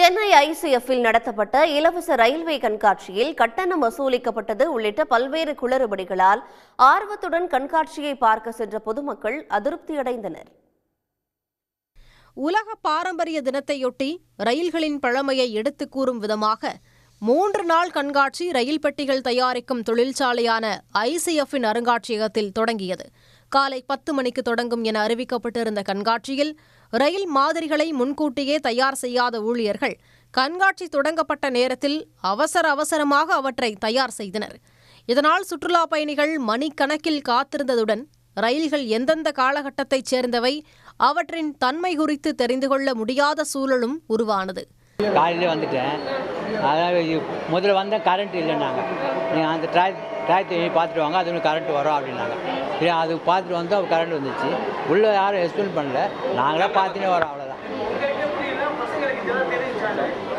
சென்னை ஐசிஎஃப்பில் நடத்தப்பட்ட இலவச ரயில்வே கண்காட்சியில் கட்டணம் வசூலிக்கப்பட்டது உள்ளிட்ட பல்வேறு குளறுபடிகளால் ஆர்வத்துடன் கண்காட்சியை பார்க்க சென்ற பொதுமக்கள் அதிருப்தியடைந்தனர். உலக பாரம்பரிய தினத்தையொட்டி ரயில்களின் பழமையை எடுத்துக் கூறும் விதமாக மூன்று நாள் கண்காட்சி ரயில் பெட்டிகள் தயாரிக்கும் தொழிற்சாலையான ஐசிஎஃப்பின் அருங்காட்சியகத்தில் தொடங்கியது. காலை பத்து மணிக்கு தொடங்கும் என அறிவிக்கப்பட்டிருந்த கண்காட்சியில் ரயில் மாதிரிகளை முன்கூட்டியே தயார் செய்யாத ஊழியர்கள் கண்காட்சி தொடங்கப்பட்ட நேரத்தில் அவசர அவசரமாக அவற்றை தயார் செய்தனர். இதனால் சுற்றுலா பயணிகள் மணிக்கணக்கில் காத்திருந்ததுடன் ரயில்கள் எந்தெந்த காலகட்டத்தைச் சேர்ந்தவை அவற்றின் தன்மை குறித்து தெரிந்து கொள்ள முடியாத சூழலும் உருவானது. காலையிலே வந்துட்டேன். அதாவது முதல்ல வந்தால் கரண்ட் இல்லைன்னாங்க. நீங்கள் அந்த ட்ராய் ட்ராய் பார்த்துட்டு வாங்க அது கரண்ட் வரும் அப்படின்னாங்க. சரி அது பார்த்துட்டு வந்தோம் கரண்ட் வந்துச்சு. உள்ளே யாரும் எக்ஸ்பிளைன் பண்ணல. நாங்களாக பார்த்துனே வரோம் அவ்வளோதான்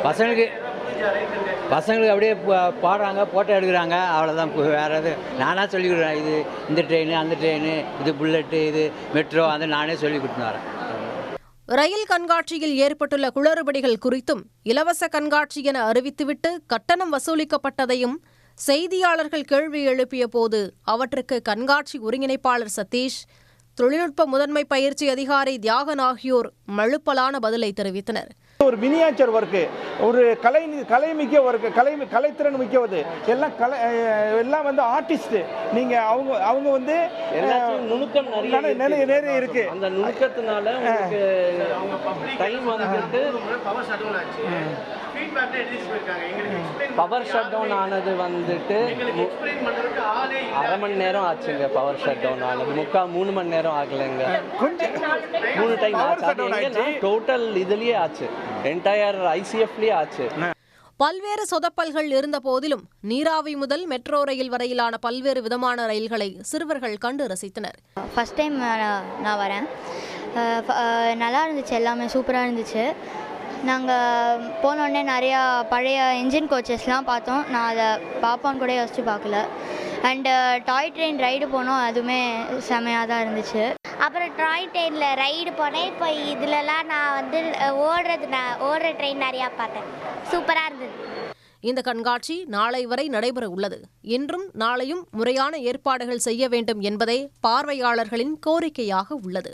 பசங்களுக்கு பசங்களுக்கு அப்படியே பாடுறாங்க ஃபோட்டோ எடுக்கிறாங்க அவ்வளோதான் வேறு எது நானாக சொல்லி கொடுக்குறேன். இது இந்த ட்ரெயின் அந்த ட்ரெயின் இது புல்லட்டு இது மெட்ரோ அதை நானே சொல்லி கொடுத்துன்னு வரேன். ரயில் கண்காட்சியில் ஏற்பட்டுள்ள குளறுபடிகள் குறித்தும் இலவச கண்காட்சி என அறிவித்துவிட்டு கட்டணம் வசூலிக்கப்பட்டதையும் செய்தியாளர்கள் கேள்வி எழுப்பிய போது அவற்றுக்கு கண்காட்சி ஒருங்கிணைப்பாளர் சதீஷ் தொழில்நுட்ப முதன்மை பயிற்சி அதிகாரி தியாகன் ஆகியோர் மழுப்பலான பதிலை தெரிவித்தனர். ஒரு மினியேச்சர் ஒர்க்கு ஒரு கலை கலை மிக்க ஒர்க்கு கலை கலைத்திறன் மிக்கவது. எல்லாம் கலை எல்லாம் வந்து ஆர்டிஸ்ட் நீங்க அவங்க அவங்க வந்து நுணுக்கம் நிறைய நிறைய- இருக்கு. அந்த நுணுக்கத்தினால டைம் வந்துட்டு பவர் ஷட் டவுன் ஆனது வந்துட்டு அரை மணி நேரம் ஆச்சுங்க பவர் ஷட் டவுன் ஆனது. முக்கா மூணு மணி நேரம் ஆகலைங்க. மூணு டைம் ஆச்சு. டோட்டல் இதுலயே ஆச்சு. என்டையர் ஐசிஎஃப்லயே ஆச்சு. பல்வேறு சொதப்பல்கள் இருந்த போதிலும் நீராவி முதல் மெட்ரோ ரயில் வரையிலான பல்வேறு விதமான ரயில்களை சிறுவர்கள் கண்டு ரசித்தனர். ஃபஸ்ட் டைம் நான் வரேன். நல்லா இருந்துச்சு. எல்லாமே சூப்பராக இருந்துச்சு. நாங்கள் போனோடனே நிறையா பழைய இன்ஜின் கோச்சஸ்லாம் பார்த்தோம். நான் அதை பார்ப்போன்னு கூட யோசிச்சு பார்க்கல. அண்டு டாய் ட்ரெயின் ரைடு போனோம். அதுவுமே செமையாக தான் இருந்துச்சு. அப்புறம் ட்ராய் ட்ரெயினில் ரைடு போனேன். இப்போ இதுலலாம் நான் வந்து ஓடுறது நான் ஓடுற ட்ரெயின் நிறையா பார்த்தேன். சூப்பராக இருந்தது. இந்த கண்காட்சி நாளை வரை நடைபெற உள்ளது. இன்றும் நாளையும் முறையான ஏற்பாடுகள் செய்ய வேண்டும் என்பதே பார்வையாளர்களின் கோரிக்கையாக உள்ளது.